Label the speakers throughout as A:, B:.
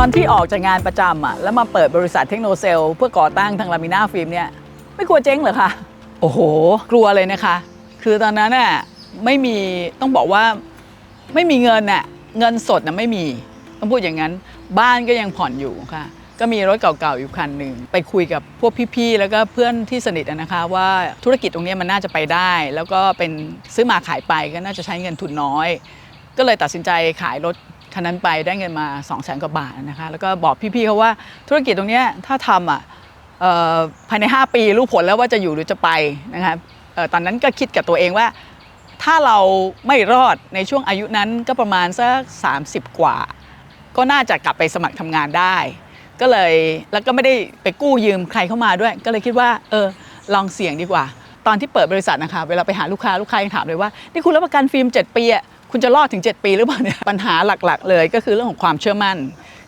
A: อนที่ออกจากงานประจำอะแล้วมาเปิดบริษัทเทคโนเซลเพื่อก่อตั้งทางลามิน่าฟิล์มเนี่ยไม่กลัวเจ๊งเหรอคะโอ้โห กลัวเลยนะคะ คือตอนนั้นน่ะไม่มีต้องบอกว่าไม่มีเงินน่ะเงินสดน่ะไม่มีต้องพูดอย่างนั้น บ้านก็ยังผ่อนอยู่ค่ะ ก็มีรถเก่าๆอยู่คันหนึ่งไปคุยกับพวกพี่ๆแล้วก็เพื่อนที่สนิทอะนะคะว่าธุรกิจตรงเนี้ยมันน่าจะไปได้ แล้วก็เป็นซื้อมาขายไปก็น่าจะใช้เงินทุนน้อย ก็เลยตัดสินใจขายรถ คันนั้นไปได้เงินมา2 0 0 0 0 0กว่าบาทนะคะแล้วก็บอกพี่ๆเขาว่าธุรกิจตรงนี้ถ้าทำอะภายใน 5 ปีรู้ผลแล้วว่าจะอยู่หรือจะไปนะคะตอนนั้นก็คิดกับตัวเองว่า ถ้าเราไม่รอดในช่วงอายุนั้นก็ประมาณสัก 30 กว่า ก็น่าจะกลับไปสมัครทำงานได้ ก็เลยแล้วก็ไม่ได้ไปกู้ยืมใครเข้ามาด้วย ก็เลยคิดว่าเออลองเสี่ยงดีกว่า ตอนที่เปิดบริษัทนะคะเวลาไปหาลูกค้าลูกค้ายังถามเลยว่า นี่คุณรับประกันฟิล์ม 7 ปีอะ คุณจะรอดถึง 7 ปีหรือเปล่าเนี่ยปัญหาหลักๆ เลยก็คือเรื่องของความเชื่อมั่น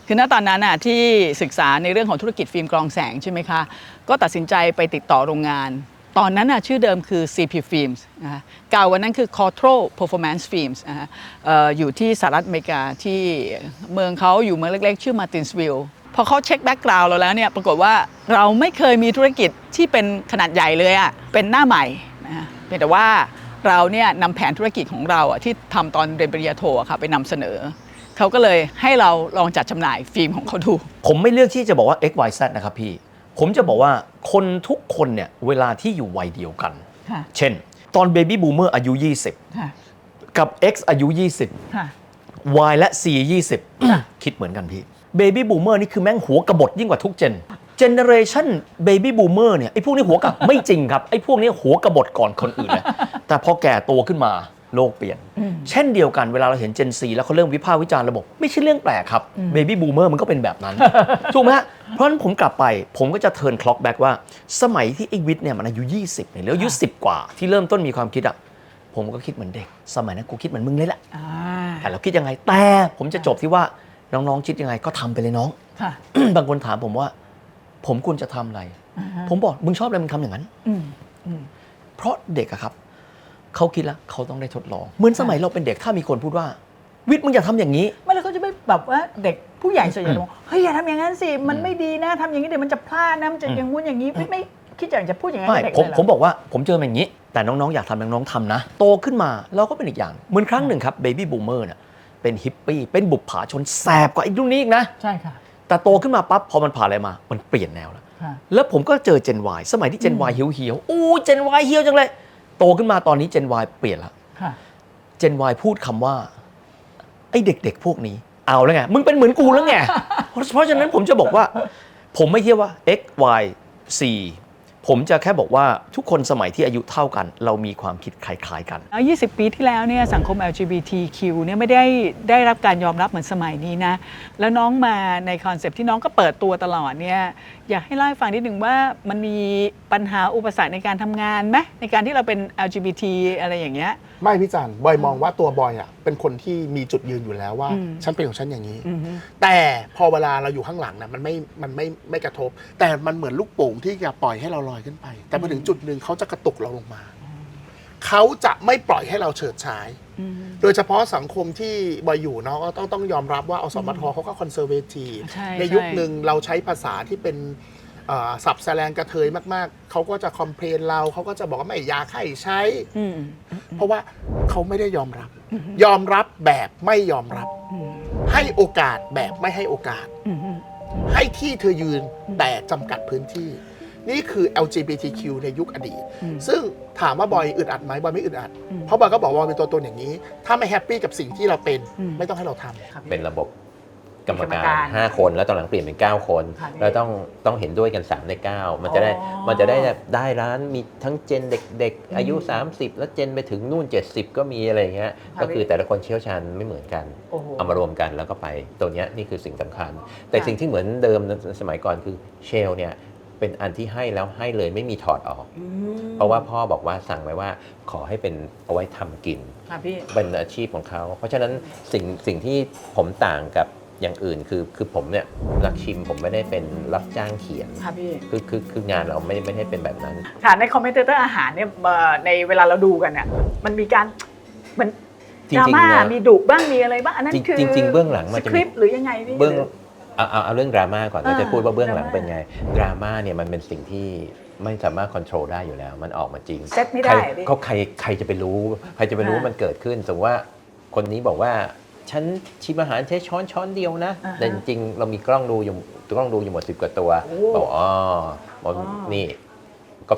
A: คือณตอนนั้นน่ะที่ศึกษาในเรื่องของธุรกิจฟิล์มกรองแสงใช่ไหมคะ ก็ตัดสินใจไปติดต่อโรงงาน ตอนนั้นน่ะชื่อเดิมคือ CP Films นะคะเก่าวันนั้นคือ Control Performance Films นะคะอยู่ที่สหรัฐอเมริกาที่เมืองเขาอยู่เมืองเล็กๆ ชื่อ Martinsville พอเขาเช็คแบ็กกราวด์เราแล้วเนี่ยปรากฏว่าเราไม่เคยมีธุรกิจที่เป็นขนาดใหญ่เลยอะเป็นหน้าใหม่นะคะเพียงแต่ว่า เราเนี่ยนำแผนธุรกิจของเราอะที่ทำตอนเรียนปริญญาโทอะค่ะไปนำเสนอ เขาก็เลยให้เราลองจัดจำหน่ายฟิล์มของเขาดู
B: ผมไม่เลือกที่จะบอกว่า X Y Z นะครับพี่ ผมจะบอกว่าคนทุกคนเนี่ยเวลาที่อยู่วัยเดียวกัน
A: ค่ะ
B: เช่น ตอน Baby Boomer อายุ
A: ค่ะ
B: 20 กับ X อายุ
A: ค่ะ
B: 20 Y และ C 20 คิดเหมือนกันพี่ Baby Boomer นี่คือแม่งหัวกระบฏยิ่งกว่าทุกเจน Generation Baby Boomer เนี่ยไอ้พวกนี้หัวกับ ไม่จริงครับ ไอ้พวกนี้หัวกระบฏก่อนคนอื่นเลยแต่พอแก่โตขึ้นมาโลกเปลี่ยน เช่นเดียวกันเวลาเราเห็น Gen Z แล้วเขาเริ่มวิพากษ์วิจารณ์ระบบ ไม่ใช่เรื่องแปลกครับ Baby Boomer มันก็เป็นแบบนั้น ถูกไหมฮะเพราะฉะนั้นผมกลับไป ผมก็จะเทิร์นคล็อกแบ็กว่า สมัยที่ไอ้วิทย์เนี่ยมันอายุ 20เนี่ยหรืออายุ10 กว่า ที่เริ่มต้นมีความคิดอะผมก็คิดเหมือนเด็ก สมัยนั้นกูคิดเหมือนมึงเลยแหละ
A: อ่า
B: แต่เราคิดยังไงแต่ผมจะจบที่ว่าน้องๆคิดยังไงก็ทำไปเลยน้อง
A: ค่ะ
B: บางคนถามผมว่า ผมควรจะทำอะไร
A: อ่าฮะ
B: ผมบอกมึงชอบอะไรมึงทำอย่างนั้น
A: อืมอืม
B: เพราะเด็กอะครับเขาคิดแล้วเขาต้องได้ทดลอง เหมือนสมัยเราเป็นเด็กถ้ามีคนพูดว่า วิทย์มึงอย่าทำอย่างนี้
A: ไม่แล้วเขาจะไม่แบบว่าเด็กผู้ใหญ่ส่วนใหญ่จะบอกเฮ้ยอย่าทำอย่างนั้นสิมันไม่ดีนะทำอย่างนี้เดี๋ยวมันจะพลาดนะมันจะอย่างงู้นอย่างนี้ไม่ไม่คิดอยากจะพูดอย่างนั้น
B: ไม่
A: กับเด็ก
B: ผม
A: เลยเหรอ
B: ผมบอกว่าผมเจอมันอย่างนี้ แต่น้องๆอยากทำน้องๆทำนะ โตขึ้นมาเราก็เป็นอีกอย่างเหมือนครั้งหนึ่งครับเบบี้บูมเมอร์เนี่ยเป็นฮิปปี้เป็นบุปผาชนแสบกว่าไอ้รุ่นนี้อีกนะ
A: ใช่ค่ะ
B: แต่โตขึ้นมาปั๊บพอมันผ่านอะไรมา มันเปลี่ยนแนวแล้ว
A: ค่ะ
B: แล้วผมก็เจอ Gen Y สมัยที่ Gen Y เหี่ยวเหี่ยวๆอู้ Gen Y เหี่ยวจังเลย โตขึ้นมาตอนนี้ Gen Y เปลี่ยนแล้ว
A: ค่ะ
B: Gen Y พูดคำว่า ไอ้เด็กๆ พวกนี้เอาแล้วไง มึงเป็นเหมือนกูแล้วไง เพราะเพราะฉะนั้นผมจะบอกว่า ผมไม่เทียบว่า X Y C ผมจะแค่บอกว่าทุกคนสมัยที่อายุเท่ากัน เรามีความคิดคล้ายๆกัน
A: แล้ว20 ปีที่แล้วเนี่ยสังคม LGBTQ เนี่ยไม่ได้ได้รับการยอมรับเหมือนสมัยนี้นะ แล้วน้องมาในคอนเซปต์ที่น้องก็เปิดตัวตลอดเนี่ยอยากให้เล่าให้ฟังนิดหนึ่งว่ามันมีปัญหาอุปสรรคในการทำงานไหมในการที่เราเป็น LGBT อะไรอย่างเงี้ย
C: ไม่พี่จันบอยมองว่าตัวบอยอะเป็นคนที่มีจุดยืนอยู่แล้วว่า
A: อืม
C: ฉันเป็นของฉันอย่างนี้
A: อือฮึ
C: แต่พอเวลาเราอยู่ข้างหลังนะมันไม่มันไม่ไม่กระทบ แต่มันเหมือนลูกโป่งที่จะปล่อยให้เราลอยขึ้นไป แต่พอถึงจุดหนึ่งเขาจะกระตุกเราลงมา เขาจะไม่ปล่อยให้เราเฉิดฉาย
A: อืม
C: โดยเฉพาะสังคมที่บอยอยู่เนาะก็ต้องต้องยอมรับว่าอสมทเขาก็คอนเซอร์เวทีฟ
A: ใช่
C: ในยุค
A: ใช่
C: หนึ่งเราใช้ภาษาที่เป็นเอ่อสับแสลงกระเทยมากๆ เขาก็จะคอมเพลนเราเขาก็จะบอกว่าไม่อยากให้ใช้
A: อืม
C: เพราะว่าเขาไม่ได้ยอมรับ ยอมรับแบบไม่ยอมรับ
A: อืม
C: ให้โอกาสแบบไม่ให้โอกาส
A: อืมอืม
C: ให้ที่เธอยืนแต่จำกัดพื้นที่ นี่คือ LGBTQ ในยุคอดีต ซึ่งถามว่าบอยอึดอัดไหมบอยไม่อึดอัด เพราะบอยก็บอกว่าบอยเป็นตัวตนอย่างนี้ ถ้าไม่แฮปปี้กับสิ่งที่เราเป็นไม่ต้องให้เราทำ
D: เป็นระบบกรรม
A: กรรม
D: การ
A: การ
D: 5 คนแล้วตอนหลังเปลี่ยนเป็น 9 คน
A: ค่ะพี่
D: แล้วต้องต้องเห็นด้วยกัน 3 ใน 9 มันจะได้
A: อ๋อ
D: มันจะได้ได้ร้านมีทั้งเจนเด็กๆ อายุ 30 แล้วเจนไปถึงนู่น 70 ก็มีอะไรอย่างเงี้ย
A: ค่ะ
D: ก็คือ
A: พี่
D: แต่ละคนเชี่ยวชาญไม่เหมือนกัน
A: โอ้โห
D: เอามารวมกันแล้วก็ไปตัวเนี้ยนี่คือสิ่งสำคัญ แต่
A: ค่ะ
D: สิ่งที่เหมือนเดิมสมัยก่อนคือเชลเนี่ย เป็นอันที่ให้แล้วให้เลยไม่มีถอดออก
A: อืม
D: เพราะว่าพ่อบอกว่าสั่งไว้ว่าขอให้เป็นเอาไว้ทำกิน
A: ค่ะพี่
D: เป็นอาชีพของเขา เพราะฉะนั้นสิ่งสิ่งที่ผมต่างกับอย่างอื่นคือคือผมเนี่ยรักชิมผมไม่ได้เป็นรับจ้างเขียน
A: ค่ะพี่
D: คือคือคืองานเราไม่ไม่ได้เป็นแบบนั้น
A: ค่ะในคอมเมนเตอร์อาหารเนี่ยเอ่อในเวลาเราดูกันเนี่ยมันมีการมัน
D: จริ
A: ดรางม่า
D: ๆนะ
A: มีดุบ้างมีอะไรบ้างอันนั้น
D: จริง
A: คือ
D: จริงๆเบื้องหลังมัน
A: ส
D: จะ
A: ค
D: มี
A: ริปต์หรือยังไงพี่
D: เบื้อง เอาเอาเอาเรื่องดราม่าก่อนเราจะ
A: อ่า
D: พูดว่าเบื้องหลัง
A: ดราม่า
D: เป็นไงดราม่าเนี่ยมันเป็นสิ่งที่ไม่สามารถควบคุมได้อยู่แล้ว มันออกมาจริง
A: เซ็ตไม่ได้
D: ใคร
A: อะพี่
D: เขาใครใครจะไปรู้ ใครจะไปรู้
A: อ่า
D: ว่ามันเกิดขึ้น สมมติว่าคนนี้บอกว่าฉันชิมอาหารใช้ช้อนช้อนเดียวนะ
A: อ่าฮะ
D: แต่จริงๆเรามีกล้องดูอยู่กล้องดูอยู่หมดสิบกว่าตัว
A: โอ้
D: บอกอ๋อบอก
A: อ๋อ
D: นี่ก็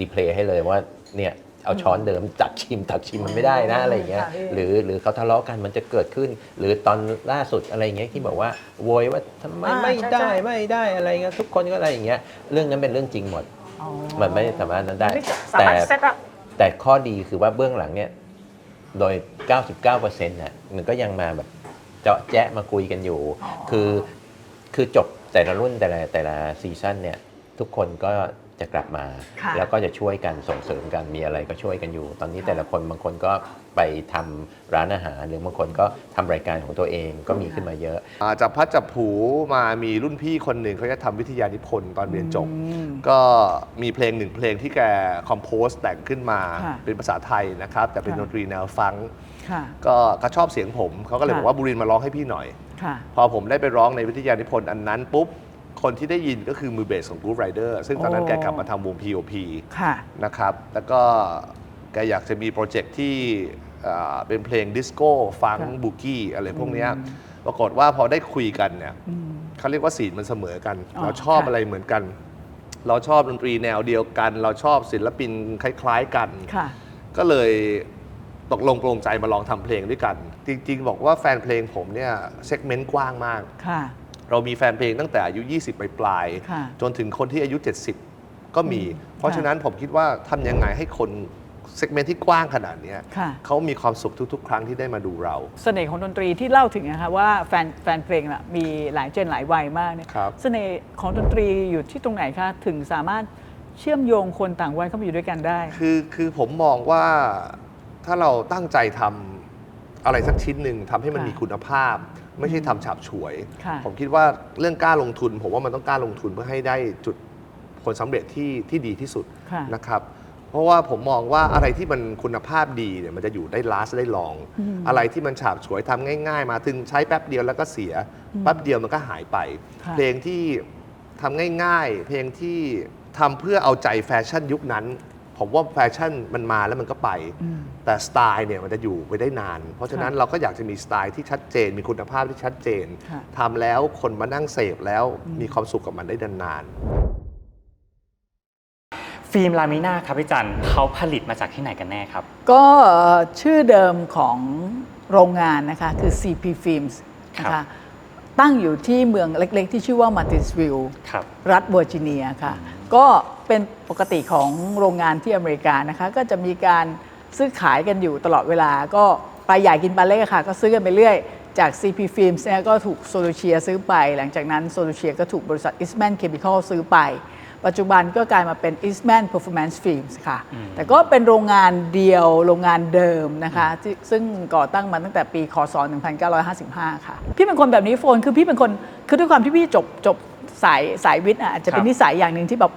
D: รีเพลย์ให้เลยว่าเนี่ย เอาช้อนเดิมตักชิมตักชิมมันไม่ได้นะอะไรอย่างเงี้ย
A: ค่ะพี่
D: หรือหรือเขาทะเลาะกันมันจะเกิดขึ้น หรือตอนล่าสุดอะไรอย่างเงี้ยที่บอกว่าโวยว่าทำไม
A: อ่า
D: ไม่
A: ใช่
D: ได้
A: ใช่
D: ไม่ได้อะไรเงี้ยทุกคนก็อะไรอย่างเงี้ยเรื่องนั้นเป็นเรื่องจริงหมด
A: อ๋อ
D: มันไม่สามารถนั้นได้
A: ไม่สา
D: แต่
A: มารถเซตอัพ
D: แต่ข้อดีคือว่าเบื้องหลังเนี่ยโดย 99%น่ะมันก็ยังมาแบบเจาะแจ๊ะมาคุยกันอยู่
A: อ๋อ
D: คือคือจบแต่ละรุ่นแต่ละแต่ละซีซั่นเนี่ยทุกคนก็ จะกลับมา
A: ค่ะ
D: แล้วก็จะช่วยกันส่งเสริมกันมีอะไรก็ช่วยกันอยู่ ตอนนี้แต่ละคนบางคนก็ไปทำร้านอาหาร หรือบางคนก็ทำรายการของตัวเองก็มีขึ้นมาเยอะ
E: อ่าจากพัดจับผูมามีรุ่นพี่คนหนึ่งเขาจะทำวิทยานิพนธ์ตอนเรียนจบ
A: อืม
E: ก็มีเพลงหนึ่งเพลงที่แกคอมโพสแต่งขึ้นมา
A: ค่ะ
E: เป็นภาษาไทยนะครับ แต่เป็น
A: ค่ะ
E: ดนตรีแนวฟังก์
A: ค่ะ
E: ก็เขาชอบเสียงผมเขาก็เลย
A: ค่ะ
E: บอกว่าบุรินทร์มาร้องให้พี่หน่อย
A: ค่ะ
E: พอผมได้ไปร้องในวิทยานิพนธ์อันนั้นปุ๊บ คนที่ได้ยินก็คือมือเบสของ Groove Rider ซึ่งตอนนั้น
A: โอ้
E: แกกลับมาทำวง POP
A: ค่ะ
E: นะครับ แล้วก็แกอยากจะมีโปรเจกต์ที่เอ่อเป็นเพลงดิสโก้ฟัง
A: ค่ะ
E: บุกี้อะไรพวกเนี้ยปรากฏว่าพอได้คุยกันเนี่ย
A: อืม
E: เขาเรียกว่าศีลมันเสมอกัน
A: อ๋อ
E: เราชอบ
A: ค่ะ
E: อะไรเหมือนกัน เราชอบดนตรีแนวเดียวกัน เราชอบศิลปินคล้าย ๆกัน
A: ค่ะ
E: ก็เลยตกลงปรงใจมาลองทำเพลงด้วยกัน จริง ๆ บอกว่าแฟนเพลงผมเนี่ยเซกเมนต์กว้างมาก
A: ค่ะ
E: เรามีแฟนเพลงตั้งแต่อายุ 20ปลายปลายๆ
A: ค่ะ
E: จนถึงคนที่อายุ 70 ก็มี
A: อืม
E: เพราะ
A: ค่ะ
E: ฉะนั้นผมคิดว่าทำยังไงให้คนเซกเมนต์ที่กว้างขนาดเนี้ย
A: ค่ะ
E: เขามีความสุขทุก ๆ ครั้งที่ได้มาดูเรา
A: เสน่ห์ของดนตรีที่เล่าถึงนะคะว่าแฟนแฟนเพลงน่ะมีหลายเจนหลายวัยมากเนี่ย
E: ครับ
A: เสน่ห์ของดนตรีอยู่ที่ตรงไหนคะถึงสามารถเชื่อมโยงคนต่างวัยเข้ามาอยู่ด้วยกันได้
E: คือคือผมมองว่าถ้าเราตั้งใจทำอะไรสักชิ้นหนึ่งทำให้มัน
A: ค่ะ
E: มีคุณภาพ ไม่ใช่ทำฉาบฉวย
A: ค่ะ
E: ผมคิดว่าเรื่องกล้าลงทุน ผมว่ามันต้องกล้าลงทุนเพื่อให้ได้จุดผลสำเร็จที่ที่ดีที่สุด
A: ค่ะ
E: นะครับ เพราะว่าผมมองว่าอะไรที่มันคุณภาพดีเนี่ยมันจะอยู่ได้ลาสได้ลอง
A: อืม
E: อะไรที่มันฉาบฉวยทำง่าย ๆ มาถึงใช้แป๊บเดียวแล้วก็เสียแป๊บเดียวมันก็หายไป
A: ค่ะ
E: เพลงที่ทำง่ายๆ เพลงที่ทำเพื่อเอาใจแฟชั่นยุคนั้น ผมว่าแฟชั่นมันมาแล้วมันก็ไป
A: อืม
E: แต่สไตล์เนี่ยมันจะอยู่ไปได้นาน เพราะฉะนั้น
A: ค่ะ
E: เราก็อยากจะมีสไตล์ที่ชัดเจน มีคุณภาพที่ชัดเจน
A: ค่ะ
E: ทำแล้วคนมานั่งเสพแล้วมีความสุขกับมันได้นานๆ
F: ฟิล์มลามิน่าครับพี่จันเขาผลิตมาจากที่ไหนกันแน่ครับ
A: ก็ชื่อเดิมของโรงงานนะคะคือ CP Films นะ
F: ครั
A: คะ
F: บ
A: ตั้งอยู่ที่เมืองเล็กๆ ที่ชื่อว่ามาติสวิล
F: ครับ
A: รัฐเวอร์จิเนียค่ะ ก็ เป็นปกติของโรงงานที่อเมริกานะคะก็จะมีการซื้อขายกันอยู่ตลอดเวลา ก็ปลาใหญ่กินปลาเล็กอะค่ะ ก็ซื้อกันไปเรื่อยจาก CP Films เนี่ยก็ถูกโซลูเชียซื้อไป หลังจากนั้นโซลูเชียก็ถูกบริษัท Eastman Chemical ซื้อไป ปัจจุบันก็กลายมาเป็น Eastman Performance Films ค่ะ แต่ก็เป็นโรงงานเดียวโรงงานเดิมนะคะที่ซึ่งก่อตั้งมาตั้งแต่ปีคศ 1955 ค่ะ พี่เป็นคนแบบนี้โฟน คือพี่เป็นคน คือด้วยความที่พี่จบจบสายสายวิทย์อะอาจจะเป็น
F: ครับ
A: นิสัยอย่างหนึ่งที่แบบ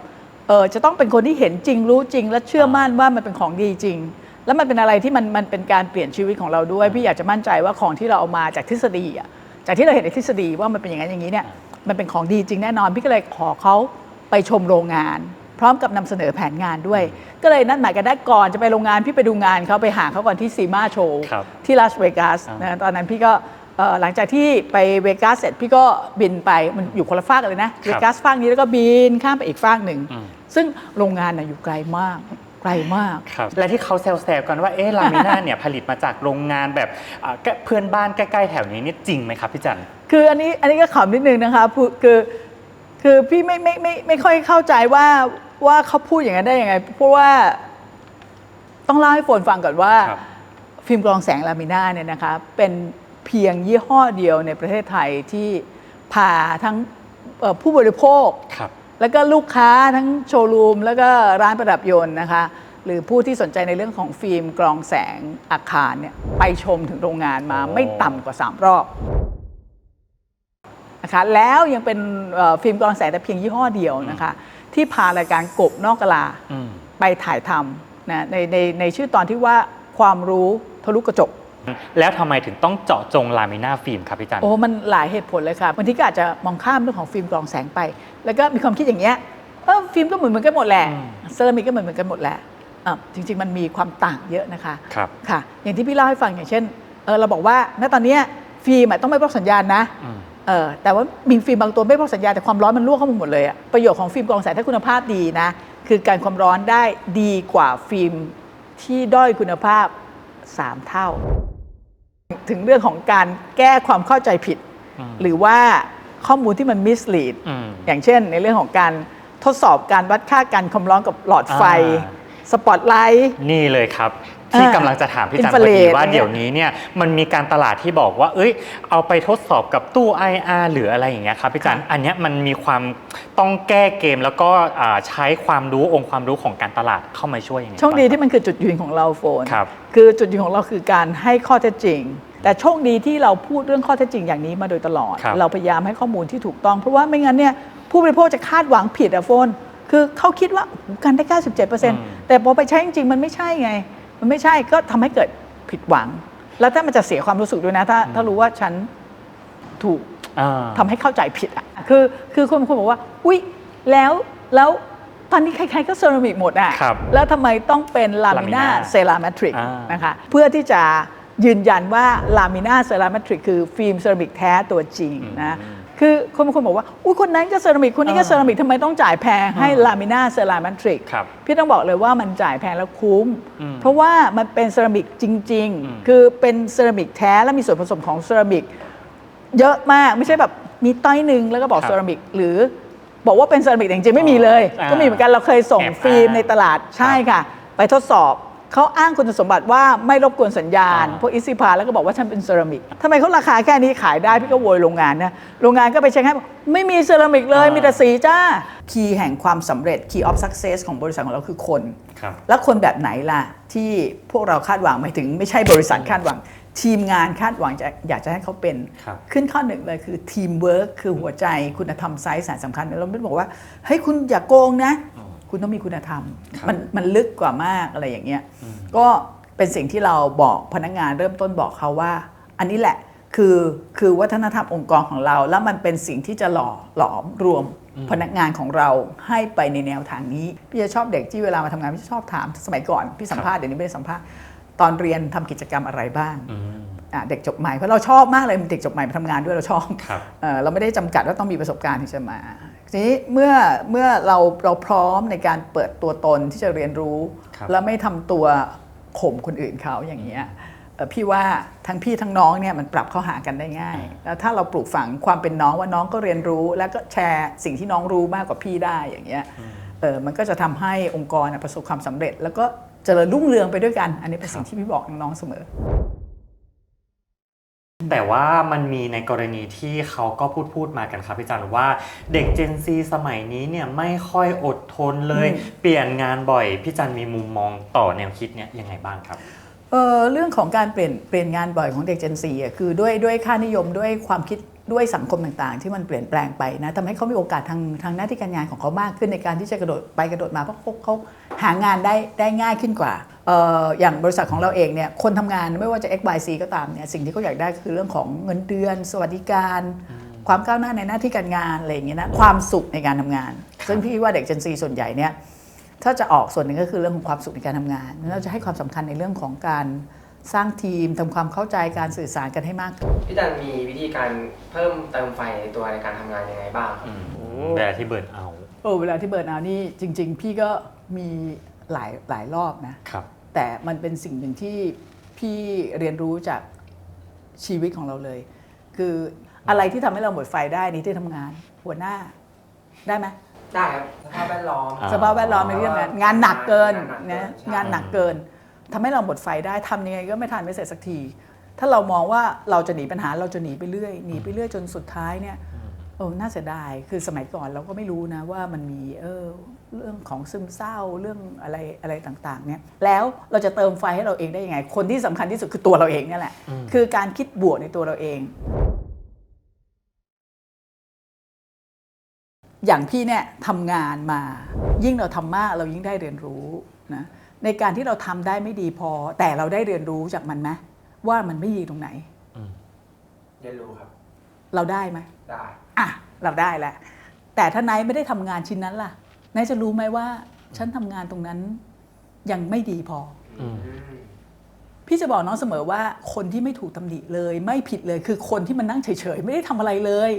A: เออจะต้องเป็นคนที่เห็นจริงรู้จริง และเชื่อมั่นว่ามันเป็นของดีจริง แล้วมันเป็นอะไรที่มันมันเป็นการเปลี่ยนชีวิตของเราด้วย พี่อยากจะมั่นใจว่าของที่เราเอามาจากทฤษฎีอะจากที่เราเห็นในทฤษฎีว่ามันเป็นอย่างนั้นอย่างนี้เนี่ยมันเป็นของดีจริงแน่นอน พี่ก็เลยขอเขาไปชมโรงงาน พร้อมกับนำเสนอแผนงานด้วย ก็เลยนัดหมายกันได้ก่อนจะไปโรงงานพี่ไปดูงานเขาไปหาเขาก่อนที่ซีมาโชว์
F: ครับ
A: ที่ลาสเวกัส
F: อ่าน
A: นะตอนนั้นพี่ก็เอ่อ หลังจากที่ไปเวกัสเสร็จพี่ก็บินไปมันอยู่คนละฟากกันเลยนะเวกัสฟากนี้แล้วก็บินข้ามไปอีกฟากหนึ่ง
F: อืม
A: ซึ่งโรงงานน่ะอยู่ไกลมากไกลมาก
F: ครับและที่เขาแซวๆกันว่าเอ๊ะลามิน่าเนี่ยผลิตมาจากโรงงานแบบอ่าใกล้เพื่อนบ้านใกล้ๆแถวนี้นี่จริงไหมครับพี่จัน
A: คืออันนี้อันนี้ก็ขำนิดนึงนะคะพูคือคือพี่ไม่ไม่ไม่ไม่ค่อยเข้าใจว่าว่าเขาพูดอย่างนั้นได้ยังไง เพราะว่าต้องเล่าให้โฟนฟังก่อนว่า
F: ครับ
A: ฟิล์มกรองแสงลามิน่าเนี่ยนะคะเป็น เพียงยี่ห้อเดียวในประเทศไทยที่พาทั้งเอ่อผู้บริโภค
F: ครับ
A: แล้วก็ลูกค้าทั้งโชว์รูม แล้วก็ร้านประดับยนต์นะคะ หรือผู้ที่สนใจในเรื่องของฟิล์มกรองแสงอาคารเนี่ยไปชมถึงโรงงานมา
F: โอ้
A: ไม่ต่ำกว่า 3 รอบนะคะแล้วยังเป็นเอ่อฟิล์มกรองแสงแต่เพียงยี่ห้อเดียวนะคะ ที่พารายการกบนอกกะลา
F: อืม
A: ไปถ่ายทำนะในในในชื่อตอนที่ว่าความรู้ทะลุกระจก
F: แล้วทำไมถึงต้องเจาะจงลามิน่าฟิล์มครับพี่จัน
A: โอ้มันหลายเหตุผลเลยค่ะบางทีก็อาจจะมองข้ามเรื่องของฟิล์มกรองแสงไป แล้วก็มีความคิดอย่างเงี้ยเออฟิล์มก็เหมือนเหมือนกันหมดแหละ
F: อืม
A: เซรามิกก็เหมือนเหมือนกันหมดแหละอะจริง ๆ มันมีความต่างเยอะนะคะ
F: ครับ
A: ค่ะ อย่างที่พี่เล่าให้ฟังอย่างเช่นเออเราบอกว่าณตอนเนี้ยฟิล์มอะต้องไม่บล็อกสัญญาณนะ
F: อืม
A: เออแต่ว่ามีฟิล์มบางตัวไม่บล็อกสัญญาณแต่ความร้อนมันรั่วเข้ามาหมดเลยอะประโยชน์ของฟิล์มกรองแสงถ้าคุณภาพดีนะคือการความร้อนได้ดีกว่าฟิล์มที่ด้อยคุณภาพ 3 เท่า ถึงเรื่องของการแก้ความเข้าใจผิด
F: อืม
A: หรือว่าข้อมูลที่มัน mislead
F: อืม
A: อย่างเช่น ในเรื่องของการทดสอบการวัดค่าการความร้อนกับหลอดไฟ
F: อ่า
A: สปอตไลท์
F: นี่เลยครับ ที่
A: อ่ากำ
F: ลังจะถามพี่จันพอ
A: infrared
F: ดีว่า
A: เนี่ย
F: เดี๋ยวนี้เนี่ยมันมีการตลาดที่บอกว่า เอ้ย เอาไปทดสอบกับตู้ IR หรืออะไรอย่างเงี้ยครับพี่จันอันเนี้ยมันมีความต้องแก้เกมแล้วก็อ่าใช้ความรู้องค์ความรู้ของการตลาดเข้ามาช่วยยังไง
A: โชคดี
F: บ้าง
A: ที่มันคือจุดยืนของเราโฟน
F: ครับ
A: คือจุดยืนของเราคือการให้ข้อเท็จจริงแต่โชคดีที่เราพูดเรื่องข้อเท็จจริงอย่างนี้มาโดยตลอด
F: ครับ
A: เราพยายามให้ข้อมูลที่ถูกต้อง เพราะว่าไม่งั้นเนี่ยผู้บริโภคจะคาดหวังผิดอะโฟน คือเขาคิดว่าโอ้โหกันได้ 97%แต่พอไปใช้จริงๆ มันไม่ใช่ไง มันไม่ใช่ก็ทำให้เกิดผิดหวัง แล้วถ้ามันจะเสียความรู้สึกด้วยนะ ถ้าถ้ารู้ว่าฉันถูก
F: อ่า
A: ทำให้เข้าใจผิดอะคือคือคนบางคนบอกว่า อุ๊ย แล้วแล้วตอนนี้ใครๆก็เซรามิกหมดอะ
F: ครับ
A: แล้วทำไมต้องเป็นลามิน่า
F: Lamina
A: เซรามิทริก
F: อ่าน
A: นะคะเพื่อที่จะยืนยันว่าลามิน่าเซรามิทริกคือฟิล์มเซรามิกแท้ตัวจริงนะ คือคนบางคนบอกว่าอุ้ยคนนั้นก็เซรามิกคนนี้ก็เซรามิกทำไมต้องจ่ายแพงให้ลามิน่าเซรามิทริก
F: ครับ
A: พี่ต้องบอกเลยว่ามันจ่ายแพงแล้วคุ้ม
F: อืม
A: เพราะว่ามันเป็นเซรามิกจริง
F: อืม
A: ๆคือเป็นเซรามิกแท้และมีส่วนผสมของเซรามิกเยอะมากไม่ใช่แบบมีต้อยหนึ่งแล้วก็บอก
F: ครับ
A: เซรามิกหรือบอกว่าเป็นเซรามิกแต่จริงๆไม่มีเลย
F: อ่า
A: ก็มีเหมือนกันเราเคยส่ง
F: แอบอ้าง
A: ฟิล์มในตลาดใช่ค่ะ ไปทดสอบ เขาอ้างคุณสมบัติว่าไม่รบกวนสัญญาณ
F: อ่า
A: พวกอิสิพาแล้วก็บอกว่าฉันเป็นเซรามิกทำไมเขาราคาแค่นี้ขายได้พี่ก็โวยโรงงานนะโรงงานก็ไปเช็คให้บอกไม่มีเซรามิกเลยมีแต่สีจ้าคีย์แห่งความสำเร็จ key of success ของบริษัทของเราคือคน
F: ครับ
A: แล้วคนแบบไหนล่ะ ที่พวกเราคาดหวังหมายถึง ไม่ใช่บริษัทคาดหวัง ทีมงานคาดหวังจะอยากจะให้เขาเป็น
F: ครับ
A: ขึ้นข้อหนึ่งเลยคือทีมเวิร์คคือหัวใจคุณธรรมไซส์สารสำคัญเราไม่ได้บอกว่าเฮ้ยคุณอย่าโกงนะ คุณต้องมีคุณธรรม
F: ครับ
A: มันมันลึกกว่ามากอะไรอย่างเงี้ยก็เป็นสิ่งที่เราบอกพนักงานเริ่มต้นบอกเขาว่า อันนี้แหละคือคือวัฒนธรรมองค์กรของเรา แล้วมันเป็นสิ่งที่จะหล่อหลอมรวมพนักงานของเราให้ไปในแนวทางนี้ พี่จะชอบเด็กที่เวลามาทำงานพี่จะชอบถามสมัยก่อนพี่สัมภาษณ์เดี๋ยวนี้ไม่ได้สัมภาษณ์ตอนเรียนทำกิจกรรมอะไรบ้าง
F: อืม
A: อะเด็กจบใหม่เพราะเราชอบมากเลยเด็กจบใหม่มาทำงานด้วยเราชอบ
F: ครับ
A: เอ่อเราไม่ได้จำกัดว่าต้องมีประสบการณ์ที่จะมา ทีนี้เมื่อเมื่อเราเราพร้อมในการเปิดตัวตนที่จะเรียนรู้
F: ครับ
A: แล้วไม่ทำตัวข่มคนอื่นเขาอย่างเงี้ยเอ่อพี่ว่าทั้งพี่ทั้งน้องเนี่ยมันปรับเข้าหากันได้ง่าย แล้วถ้าเราปลูกฝังความเป็นน้องว่าน้องก็เรียนรู้ แล้วก็แชร์สิ่งที่น้องรู้มากกว่าพี่ได้อย่างเงี้ยเออมันก็จะทำให้องค์กรน่ะประสบความสำเร็จ แล้วก็เจริญรุ่งเรืองไปด้วยกัน อันนี้เป็นสิ่งที่พี่บอกน้องๆเสมอ
F: แต่ว่ามันมีในกรณีที่เขาก็พูดพูดมากันครับพี่จันว่าเด็ก Gen Z สมัยนี้เนี่ยไม่ค่อยอดทนเลย
A: อืม
F: เปลี่ยนงานบ่อยพี่จันมีมุมมองต่อแนวคิดเนี่ยยังไงบ้างครับ
A: เอ่อเรื่องของการเปลี่ยนเปลี่ยนงานบ่อยของเด็ก Gen Z อะคือด้วยด้วยค่านิยมด้วยความคิดด้วยสังคมต่างๆ ที่มันเปลี่ยนแปลงไปนะทำให้เขามีโอกาสทางทางหน้าที่การงานของเขามากขึ้นในการที่จะกระโดดไปกระโดดมาเพราะเขาเขาหางานได้ได้ง่ายขึ้นกว่าเอ่ออย่างบริษัทของเราเองเนี่ยคนทำงานไม่ว่าจะ X Y C ก็ตามเนี่ยสิ่งที่เขาอยากได้คือเรื่องของเงินเดือน สวัสดิการ ความก้าวหน้าในหน้าที่การงานอะไรอย่างเงี้ยนะความสุขในการทำงาน ซึ่งพี่ว่าเด็ก Gen Z ส่วนใหญ่เนี่ยถ้าจะออกส่วนหนึ่งก็คือเรื่องของความสุขในการทำงานแล้วเราจะให้ความสำคัญในเรื่องของการสร้างทีมทำความเข้าใจการสื่อสารกันให้มากขึ้น
G: พี่จันมีวิธีการเพิ่มเติมไฟในตัวในการทำงานยังไงบ้างครับ
F: เวลาที่เบิร์นเอา
A: โอ้เวลาที่เบิร์นเอาท์นี่จริง ๆ พี่ก็มีหลายหลายรอบนะ
F: ครับ
A: แต่มันเป็นสิ่งหนึ่งที่พี่เรียนรู้จากชีวิตของเราเลย คืออะไรที่ทำให้เราหมดไฟได้ในที่ทำงาน หัวหน้าได้ไหม
G: ได้ครับสภาพแวดล้อม
F: อ่า
A: สภาพแวดล้อมในที่ทำงานงานหนักเกิน
G: งานหนักเกิน
A: นะ
G: ใช่
A: งานหนักเกินทำให้เราหมดไฟได้ทำยังไงก็ไม่ทันไม่เสร็จสักที ถ้าเรามองว่าเราจะหนีปัญหาเราจะหนีไปเรื่อยหนีไปเรื่อยจนสุดท้ายเนี่ย โอ้น่าเสียดาย คือสมัยก่อนเราก็ไม่รู้นะว่ามันมีเออเรื่องของซึมเศร้าเรื่องอะไรอะไรต่างๆเนี่ยแล้วเราจะเติมไฟให้เราเองได้ยังไง คนที่สำคัญที่สุดคือตัวเราเองเนี่ยแหละ คือการคิดบวกในตัวเราเอง อย่างพี่เนี่ยทำงานมา ยิ่งเราทำมากเรายิ่งได้เรียนรู้นะในการที่เราทำได้ไม่ดีพอ แต่เราได้เรียนรู้จากมันไหมว่ามันไม่ดีตรงไหน
G: เรียนรู้ครับ
A: เราได้ไหม
G: ได้
A: อะเราได้แหละแต่ถ้านายไม่ได้ทำงานชิ้นนั้นล่ะนายจะรู้ไหมว่า ฉันทำงานตรงนั้นยังไม่ดีพอ
G: อืม
A: พี่จะบอกน้องเสมอว่าคนที่ไม่ถูกตำหนิเลย ไม่ผิดเลยคือคนที่มันนั่งเฉยๆ ไม่ได้ทำอะไรเลย